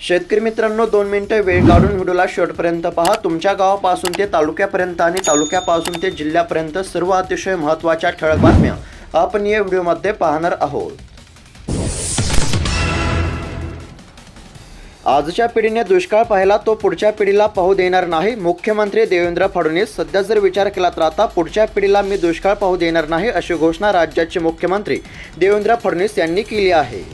शेतकरी मित्रांनो दोन मिनटं वेळ काढून व्हिडिओला शेवटपर्यंत पहा. तुमच्या गावापासून ते तालुक्यापर्यंत आणि तालुक्यापासून ते जिल्ह्यापर्यंत सर्व अतिशय महत्त्वाच्या ठळक बातम्या आपण या व्हिडिओमध्ये पाहणार आहोत. आजच्या पिढीने दुष्काळ पाहिला तो पुढच्या पिढीला पाहू देणार नाही. मुख्यमंत्री देवेंद्र फडणवीस सध्या जर विचार केला तर आता पुढच्या पिढीला मी दुष्काळ पाहू देणार नाही अशी घोषणा राज्याचे मुख्यमंत्री देवेंद्र फडणवीस यांनी केली आहे.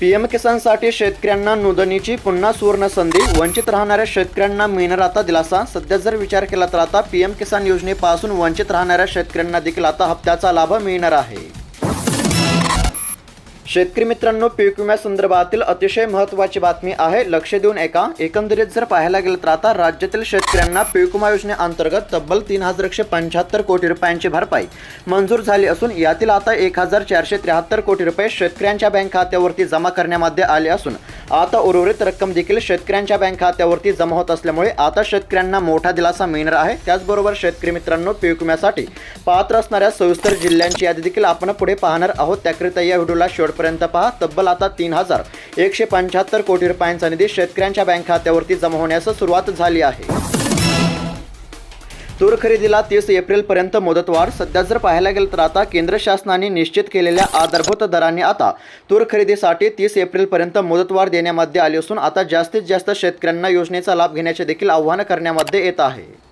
पीएम किसानसाठी शेतकऱ्यांना नोंदणीची पुन्हा सुवर्ण संधी वंचित राहणाऱ्या शेतकऱ्यांना मिळणार आता दिलासा. सध्या जर विचार केला तर आता पीएम किसान योजनेपासून वंचित राहणाऱ्या शेतकऱ्यांना देखील आता हप्त्याचा लाभ मिळणार आहे. शेतकरी मित्रांनो पीक विम्यासंदर्भातील अतिशय महत्त्वाची बातमी आहे. लक्ष देऊन एका एकंदरीत जर पाहायला गेलं तर आता राज्यातील शेतकऱ्यांना पीक विमा योजनेअंतर्गत तब्बल तीन हजार एकशे पंच्याहत्तर कोटी रुपयांची भरपाई मंजूर झाली असून यातील आता एक हजार चारशे त्र्याहत्तर कोटी रुपये शेतकऱ्यांच्या बँक खात्यावरती जमा करण्यामध्ये आले असून आता उर्वरित रक्कम देखील शेतकऱ्यांच्या बँक खात्यावरती जमा होत असल्यामुळे आता शेतकऱ्यांना मोठा दिलासा मिळणार आहे. त्याचबरोबर शेतकरी मित्रांनो पीक विम्यासाठी पात्र असणाऱ्या सविस्तर जिल्ह्यांची यादी देखील आपण पुढे पाहणार आहोत. त्याकरिता या व्हिडिओला पर्यंत पहा तब्बल आता तीन हजार एकशे पंच्याहत्तर कोटी रुपयांचा निधी शेतकऱ्यांच्या बँक खात्यावरती जमा होण्यास सुरुवात झाली आहे. तूर खरेदीला तीस एप्रिलपर्यंत मुदतवाढ. सध्या जर पाहायला गेलं तर आता केंद्र शासनाने निश्चित केलेल्या आधारभूत दरांनी आता तूर खरेदीसाठी तीस एप्रिलपर्यंत मुदतवाढ देण्यामध्ये आली असून आता जास्तीत जास्त शेतकऱ्यांना योजनेचा लाभ घेण्याचे देखील आव्हान करण्यामध्ये येत आहे.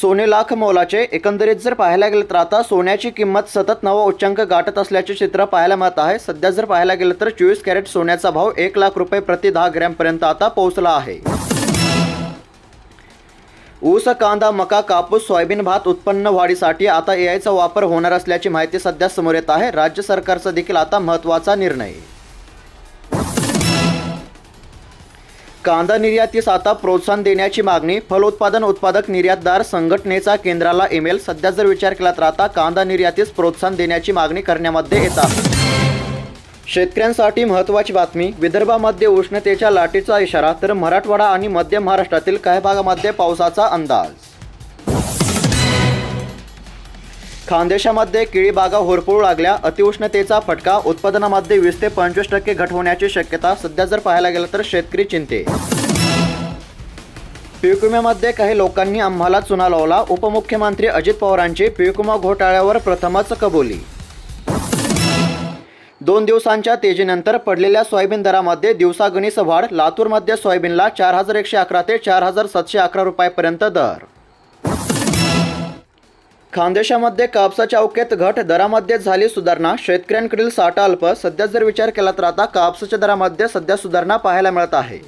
सोने लाख मोलाचे एकंदरीत जर पाहायला गेलं तर आता सोन्याची किंमत सतत नवा उच्चांक गाठत असल्याचे चित्र पाहायला मिळत आहे. सध्या जर पाहायला गेलं तर चोवीस कॅरेट सोन्याचा भाव एक लाख रुपये प्रति दहा ग्रॅमपर्यंत आता पोहोचला आहे. ऊस कांदा मका कापूस सोयाबीन भात उत्पन्न वाढीसाठी आता एआयचा वापर होणार असल्याची माहिती सध्या समोर येत आहे. राज्य सरकारचा देखील आता महत्त्वाचा निर्णय. कांदा निर्यातीस आता प्रोत्साहन देण्याची मागणी फलोत्पादन उत्पादक निर्यातदार संघटनेचा केंद्राला ईमेल. सध्या जर विचार केला तर आता कांदा निर्यातीस प्रोत्साहन देण्याची मागणी करण्यामध्ये येतात. शेतकऱ्यांसाठी महत्त्वाची बातमी विदर्भामध्ये उष्णतेच्या लाटेचा इशारा तर मराठवाडा आणि मध्य महाराष्ट्रातील काही भागामध्ये पावसाचा अंदाज. खानदेशामध्ये केळीबागा होरपळू लागल्या. अतिउष्णतेचा फटका उत्पादनामध्ये वीस ते पंचवीस टक्के घट होण्याची शक्यता. सध्या जर पाहायला गेलं तर शेतकरी चिंते. पीक काही लोकांनी आम्हाला चुना लावला. उपमुख्यमंत्री अजित पवारांची पीक घोटाळ्यावर प्रथमच कबुली. दोन दिवसांच्या तेजीनंतर पडलेल्या सोयाबीन दरामध्ये दिवसागणीस वाढ लातूरमध्ये सोयाबीनला चार हजार एकशे अकरा ते चार हजार सातशे अकरा रुपयापर्यंत दर. खानदेशामध्ये कापसाच्या अवकेत घट दरामध्ये झाली सुधारणा. शेतकऱ्यांकडील साठा अल्प सध्या जर विचार केला तर आता कापसाच्या दरामध्ये सध्या सुधारणा पाहायला मिळत आहे.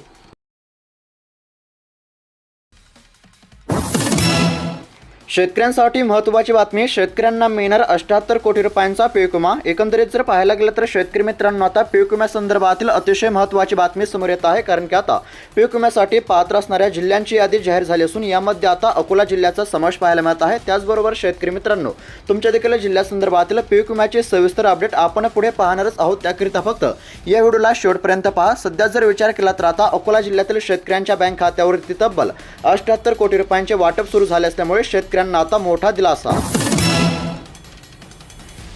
शेतकऱ्यांसाठी महत्त्वाची बातमी शेतकऱ्यांना मिळणार अठ्याहत्तर कोटी रुपयांचा पीक विमा. एकंदरीत जर पाहायला गेलं तर शेतकरी मित्रांनो आता पीक विम्यासंदर्भातील अतिशय महत्त्वाची बातमी समोर येत आहे. कारण की आता पीक विम्यासाठी पात्र असणाऱ्या जिल्ह्यांची यादी जाहीर झाली असून यामध्ये आता अकोला जिल्ह्याचा समावेश पाहायला मिळत आहे. त्याचबरोबर शेतकरी मित्रांनो तुमच्या देखील जिल्ह्यासंदर्भातील पीक विम्याचे सविस्तर अपडेट आपण पुढे पाहणारच आहोत. त्याकरिता फक्त या व्हिडिओला शेवटपर्यंत पहा. सध्या जर विचार केला तर आता अकोला जिल्ह्यातील शेतकऱ्यांच्या बँक खात्यावरती तब्बल अठ्याहत्तर कोटी रुपयांचे वाटप सुरू झाले असल्यामुळे शेतकरी शेतकऱ्यांना आता मोठा दिलासा.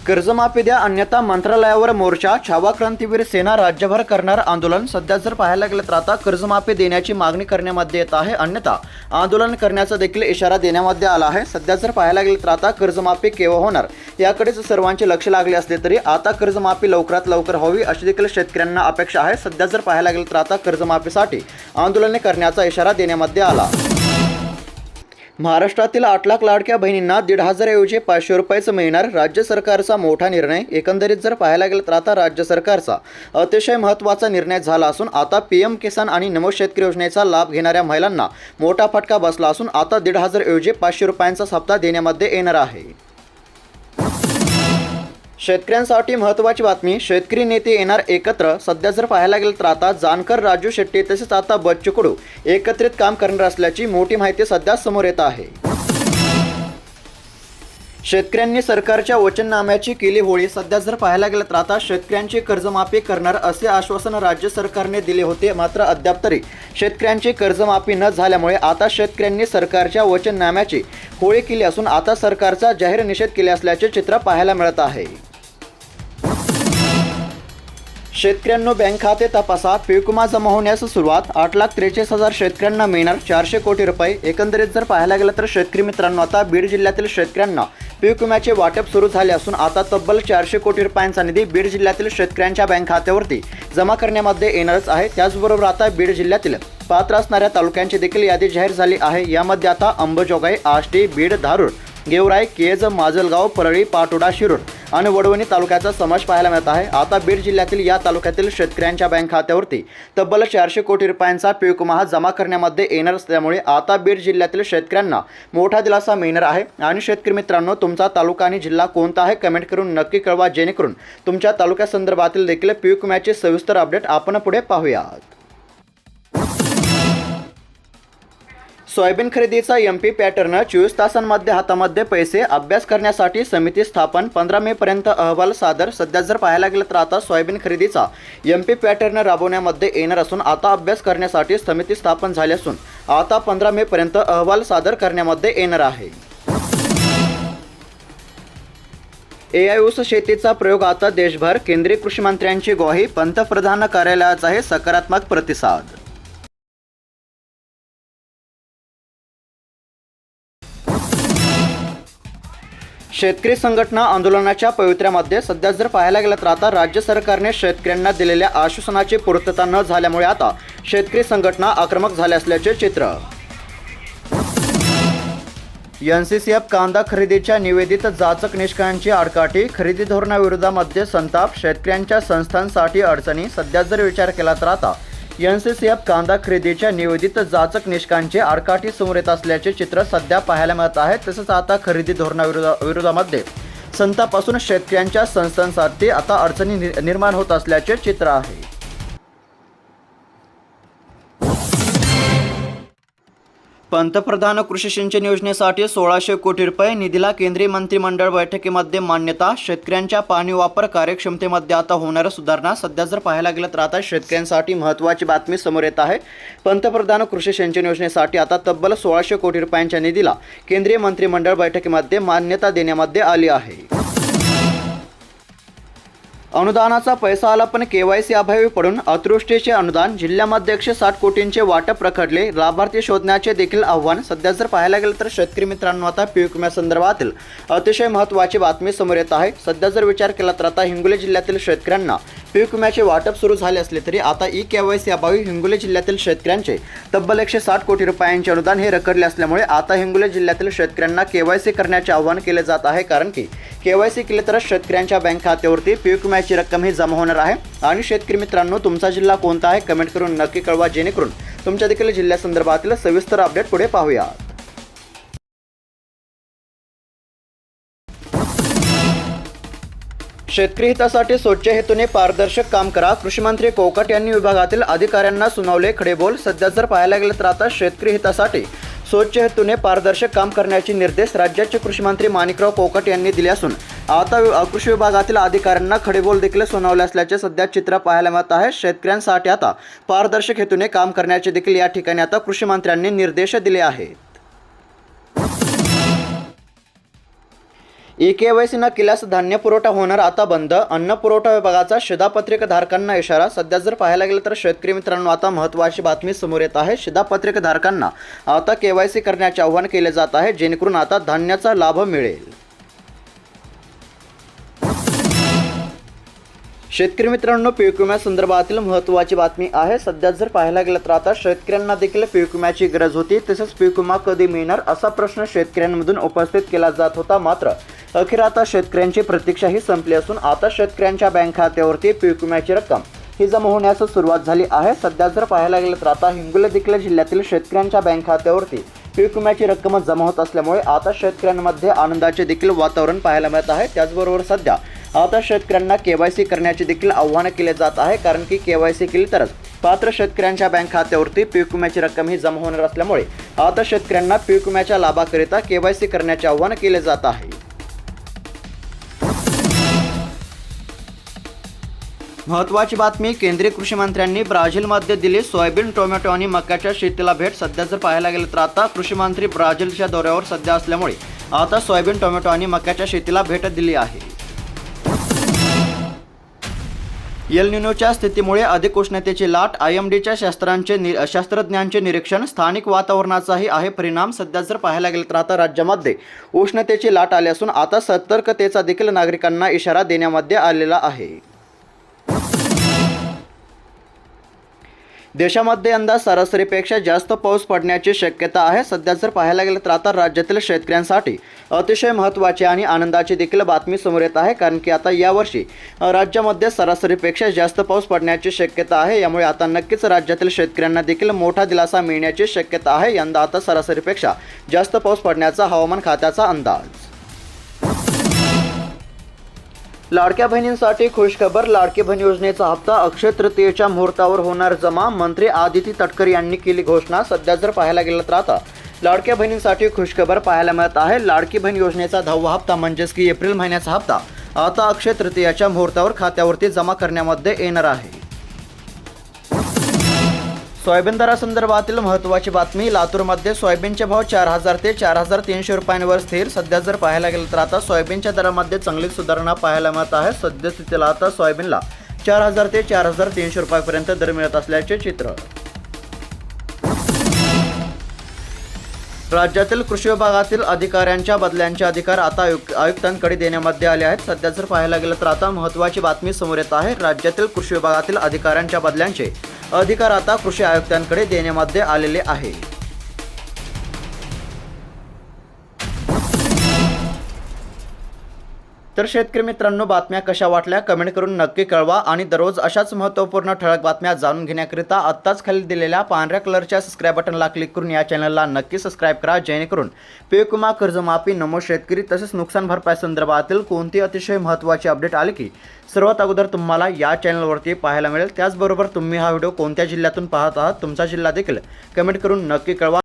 कर्जमाफी द्या अन्यथा मंत्रालयावर मोर्चा छावा क्रांतीवीर सेना राज्यभर करणार आंदोलन. सध्या जर पाहायला गेलं तर आता कर्जमाफी देण्याची मागणी करण्यामध्ये येत आहे. अन्यथा आंदोलन करण्याचा देखील इशारा देण्यामध्ये आला आहे. सध्या जर पाहायला गेलं तर आता कर्जमाफी केव्हा होणार? याकडेच सर्वांचे लक्ष लागले असले तरी आता कर्जमाफी लवकरात लवकर व्हावी अशी देखील शेतकऱ्यांना अपेक्षा आहे. सध्या जर पाहायला गेलं तर आता कर्जमाफीसाठी आंदोलने करण्याचा इशारा देण्यामध्ये आला. महाराष्ट्रातील आठ लाख लाडक्या बहिणींना दीड हजारऐवजी पाचशे रुपयाचं मिळणार राज्य सरकारचा मोठा निर्णय. एकंदरीत जर पाहायला गेलं तर आता राज्य सरकारचा अतिशय महत्त्वाचा निर्णय झाला असून आता पी एम किसान आणि नमो शेतकरी योजनेचा लाभ घेणाऱ्या महिलांना मोठा फटका बसला असून आता दीड हजारऐवजी पाचशे रुपयांचा सप्ताह देण्यामध्ये येणार आहे. शेतकऱ्यांसाठी महत्त्वाची बातमी शेतकरी नेते येणार एकत्र. सध्या जर पाहायला गेलं तर आता जानकर राजू शेट्टी तसेच आता बच्चू कडू एकत्रित काम करणार असल्याची मोठी माहिती सध्या समोर येत आहे. शेतकऱ्यांनी सरकारच्या वचननाम्याची केली होळी. सध्या जर पाहायला गेलं तर आता शेतकऱ्यांची कर्जमाफी करणार असे आश्वासन राज्य सरकारने दिले होते मात्र अद्याप तरी शेतकऱ्यांची कर्जमाफी न झाल्यामुळे आता शेतकऱ्यांनी सरकारच्या वचननाम्याची होळी केली असून आता सरकारचा जाहीर निषेध केले असल्याचे चित्र पाहायला मिळत आहे. शेतकऱ्यांनो बँक खाते तपासा पीक विमा जमा होण्यास सुरुवात. आठ लाख त्रेचाळीस हजार शेतकऱ्यांना मिळणार. चारशे कोटी रुपये. एकंदरीत जर पाहायला गेलं तर शेतकरी मित्रांनो आता बीड जिल्ह्यातील शेतकऱ्यांना पीक विम्याचे वाटप सुरू झाले असून आता तब्बल चारशे कोटी रुपयांचा निधी बीड जिल्ह्यातील शेतकऱ्यांच्या बँक खात्यावरती जमा करण्यामध्ये येणारच आहे. त्याचबरोबर आता बीड जिल्ह्यातील पात्र असणाऱ्या तालुक्यांची देखील यादी जाहीर झाली आहे. यामध्ये आता अंबजोगाई आष्टी बीड धारूर गेवराई केज माजलगाव परळी पाटोडा शिरूर आणि वडवणी तालुक्याचा समावेश पाहायला मिळत आहे. आता बीड जिल्ह्यातील या तालुक्यातील शेतकऱ्यांच्या बँक खात्यावरती तब्बल चारशे कोटी रुपयांचा पीक विमा जमा करण्यामध्ये येणार असल्यामुळे आता बीड जिल्ह्यातील शेतकऱ्यांना मोठा दिलासा मिळणार आहे. आणि शेतकरी मित्रांनो तुमचा तालुका आणि जिल्हा कोणता आहे कमेंट करून नक्की कळवा. जेणेकरून तुमच्या तालुक्यासंदर्भातील देखील पीक विम्याचे सविस्तर अपडेट आपण पुढे पाहूयात. सोयाबीन खरेदीचा एम पी पॅटर्न चोवीस तासांमध्ये हातामध्ये पैसे अभ्यास करण्यासाठी समिती स्थापन. पंधरा मे पर्यंत अहवाल सादर. सध्या जर पाहायला गेलं तर आता सोयाबीन खरेदीचा एम पी पॅटर्न राबवण्यामध्ये येणार असून आता अभ्यास करण्यासाठी समिती स्थापन झाली असून आता पंधरा मे पर्यंत अहवाल सादर करण्यामध्ये येणार आहे. ए आय ऊस शेतीचा प्रयोग आता देशभर. केंद्रीय कृषी मंत्र्यांची ग्वाही. पंतप्रधान कार्यालयाचा आहे सकारात्मक प्रतिसाद. शेतकरी संघटना आंदोलनाच्या पवित्र्यामध्ये सध्या जर पाहायला गेलं तर आता राज्य सरकारने शेतकऱ्यांना दिलेल्या आश्वासनाची पूर्तता न झाल्यामुळे आता शेतकरी संघटना आक्रमक झाल्या असल्याचे चित्र. एन सी सी एफ कांदा खरेदीच्या निवेदित जाचक निष्कांची आडकाठी खरेदी धोरणाविरोधामध्ये संताप शेतकऱ्यांच्या संस्थांसाठी अडचणी सध्या जर विचार केला तर आता एन सी सी एफ कांदा खरेदीच्या निवेदित जाचक निष्कांचे आडकाठी समोर येत असल्याचे चित्र सध्या पाहायला मिळत आहे. तसंच आता खरेदी धोरणाविरोधा विरोधामध्ये संतापासून शेतकऱ्यांच्या संस्थांसाठी आता अडचणी नि- निर्माण होत असल्याचे चित्र आहे. पंतप्रधान कृषी सिंचन योजनेसाठी सोळाशे कोटी रुपये निधीला केंद्रीय मंत्रिमंडळ बैठकीमध्ये मान्यता. शेतकऱ्यांच्या पाणी वापर कार्यक्षमतेमध्ये आता होणाऱ्या सुधारणा सध्या जर पाहायला गेलं तर आता शेतकऱ्यांसाठी महत्त्वाची बातमी समोर येत आहे. पंतप्रधान कृषी सिंचन योजनेसाठी आता तब्बल सोळाशे कोटी रुपयांच्या निधीला केंद्रीय मंत्रिमंडळ बैठकीमध्ये मान्यता देण्यामध्ये आली आहे. अनुदानाचा पैसा आला पण केवायसी अभावी पडून अतृष्टीचे अनुदान जिल्ह्यामध्ये एकशे साठ कोटींचे वाटप प्रखडले. लाभार्थी शोधण्याचे देखील आव्हान. सध्या जर पाहायला गेलं तर शेतकरी मित्रांनो आता पीक विम्यासंदर्भातील अतिशय महत्त्वाची बातमी समोर येत आहे. सध्या जर विचार केला तर आता हिंगोली जिल्ह्यातील शेतकऱ्यांना पीक विम्याचे वाटप सुरू झाले असले तरी आता ई के वाय सी अभावी हिंगोली जिल्ह्यातील शेतकऱ्यांचे तब्बल एकशे साठ कोटी रुपयांचे अनुदान हे रखडले असल्यामुळे आता हिंगोली जिल्ह्यातील शेतकऱ्यांना के वाय सी करण्याचे आवाहन केले जात आहे. कारण की के वाय सी केले तरच शेतकऱ्यांच्या बँक खात्यावरती पीक विम्याची रक्कम ही जमा होणार आहे. आणि शेतकरी मित्रांनो तुमचा जिल्हा कोणता आहे? कमेंट करून नक्की कळवा. जेणेकरून तुमच्या देखील जिल्ह्यासंदर्भातील सविस्तर अपडेट पुढे पाहूया. शेतकरी हितासाठी स्वच्छ हेतूने पारदर्शक काम करा. कृषीमंत्री कोकट यांनी विभागातील अधिकाऱ्यांना सुनावले खडेबोल. सध्या जर पाहायला गेलं तर आता शेतकरी हितासाठी स्वच्छ हेतूने पारदर्शक काम करण्याचे निर्देश राज्याचे कृषीमंत्री माणिकराव कोकट यांनी दिले असून आता कृषी विभागातील अधिकाऱ्यांना खडेबोल देखील सुनावले असल्याचे सध्या चित्र पाहायला मिळत आहे. शेतकऱ्यांसाठी आता पारदर्शक हेतूने काम करण्याचे देखील या ठिकाणी आता कृषी मंत्र्यांनी निर्देश दिले आहेत. ई केवायसी न केल्यास धान्य पुरवठा होणार आता बंद. अन्न पुरवठा विभागाचा शिधापत्रिकधारकांना इशारा. सध्या जर पाहायला गेलं तर शेतकरी मित्रांनो आता महत्त्वाची बातमी समोर येत आहे. शिदापत्रिकाधारकांना आता के वाय सी करण्याचे आवाहन केले जात आहे जेणेकरून आता धान्याचा लाभ मिळेल. शेतकरी मित्रांनो पीक विम्यासंदर्भातील महत्त्वाची बातमी आहे. सध्या जर पाहायला गेलं तर आता शेतकऱ्यांना देखील पीक विम्याची गरज होती. तसेच पीक विमा कधी मिळणार असा प्रश्न शेतकऱ्यांमधून उपस्थित केला जात होता मात्र अखेर आता शेतकऱ्यांची प्रतीक्षाही संपली असून आता शेतकऱ्यांच्या बँक खात्यावरती पीक विम्याची रक्कम ही जमा होण्यास सुरुवात झाली आहे. सध्या जर पाहायला गेलं तर आता हिंगोली देखील जिल्ह्यातील शेतकऱ्यांच्या बँक खात्यावरती पीक विम्याची रक्कम जमा होत असल्यामुळे आता शेतकऱ्यांमध्ये आनंदाचे देखील वातावरण पाहायला मिळत आहे. त्याचबरोबर सध्या आता शेतकऱ्यांना केवायसी करण्याचे देखील आव्हान केले जात आहे कारण की केवायसी केली तरच पात्र शेतकऱ्यांच्या बँक खात्यावरती पीक विम्याची रक्कम ही जमा होणार असल्यामुळे आता शेतकऱ्यांना पीक विम्याच्या लाभाकरिता केवायसी करण्याचे आव्हान केले जात आहे. महत्त्वाची बातमी केंद्रीय कृषी मंत्र्यांनी ब्राझीलमध्ये दिली सोयाबीन टोमॅटो आणि मक्याच्या शेतीला भेट सध्या जर पाहायला गेलं तर आता कृषी मंत्री ब्राझीलच्या दौऱ्यावर सध्या असल्यामुळे आता सोयाबीन टोमॅटो आणि मक्याच्या शेतीला भेट दिली आहे. एलनिनोच्या स्थितीमुळे अधिक उष्णतेची लाट आय एम डीच्या शास्त्रांचे नि शास्त्रज्ञांचे निरीक्षण स्थानिक वातावरणाचाही आहे परिणाम. सध्या जर पाहायला गेलं तर आता राज्यामध्ये उष्णतेची लाट आली असून आता सतर्कतेचा देखील नागरिकांना इशारा देण्यामध्ये आलेला आहे. देशामध्ये यंदा सरासरीपेक्षा जास्त पाऊस पडण्याची शक्यता आहे. सध्या जर पाहायला गेलं तर आता राज्यातील शेतकऱ्यांसाठी अतिशय महत्त्वाची आणि आनंदाची देखील बातमी समोर येत आहे. कारण की आता यावर्षी राज्यामध्ये सरासरीपेक्षा जास्त पाऊस पडण्याची शक्यता आहे. यामुळे आता नक्कीच राज्यातील शेतकऱ्यांना देखील मोठा दिलासा मिळण्याची शक्यता आहे. यंदा आता सरासरीपेक्षा जास्त पाऊस पडण्याचा हवामान खात्याचा अंदाज. लाडक्या बहिणींसाठी खुशखबर लाडकी बहीण योजनेचा हप्ता अक्षय तृतीयेच्या मुहूर्तावर होणार जमा मंत्री आदिती तटकर यांनी केली घोषणा सध्या जर पाहायला गेलं तर आता. लाडक्या बहिणींसाठी खुशखबर पाहायला मिळत आहे. लाडकी बहीण योजनेचा दहावा हप्ता म्हणजेच की एप्रिल महिन्याचा हप्ता. आता अक्षय तृतीयाच्या मुहूर्तावर खात्यावरती जमा करण्यामध्ये येणार आहे. सोयाबीन दरासंदर्भातील महत्त्वाची बातमी लातूरमध्ये सोयाबीनचे भाव चार हजार ते चार हजार तीनशे रुपयांवर स्थिर. सध्या जर पाहायला गेलं तर आता सोयाबीनच्या दरामध्ये चांगली सुधारणा पाहायला मिळत आहे. सद्यस्थितीला आता सोयाबीनला चार हजार ते चार हजार तीनशे रुपयापर्यंत दर मिळत असल्याचे चित्र. राज्यातील कृषी विभागातील अधिकाऱ्यांच्या बदल्यांचे अधिकार आता आयुक्त आयुक्तांकडे देण्यामध्ये आले आहेत. सध्या जर पाहायला गेलं तर आता महत्त्वाची बातमी समोर येत आहे. राज्यातील कृषी विभागातील अधिकाऱ्यांच्या बदल्यांचे अधिकार आता कृषी आयुक्तांकडे देण्यामध्ये आलेले आहे. तर शेतकरी मित्रांनो बातम्या कशा वाटल्या कमेंट करून नक्की कळवा आणि दररोज अशाच महत्त्वपूर्ण ठळक बातम्या जाणून घेण्याकरिता आत्ताच खाली दिलेल्या पांढऱ्या कलरच्या सबस्क्राईब बटनला क्लिक करून या चॅनलला नक्की सबस्क्राईब करा जेणेकरून पेकुमा कर्जमाफी नमो शेतकरी तसेच नुकसान भरपाई संदर्भातील कोणती अतिशय महत्त्वाची अपडेट आली की सर्वात अगोदर तुम्हाला या चॅनलवरती पाहायला मिळेल. त्याचबरोबर तुम्ही हा व्हिडिओ कोणत्या जिल्ह्यातून पाहत आहात तुमचा जिल्हा देखील कमेंट करून नक्की कळवा.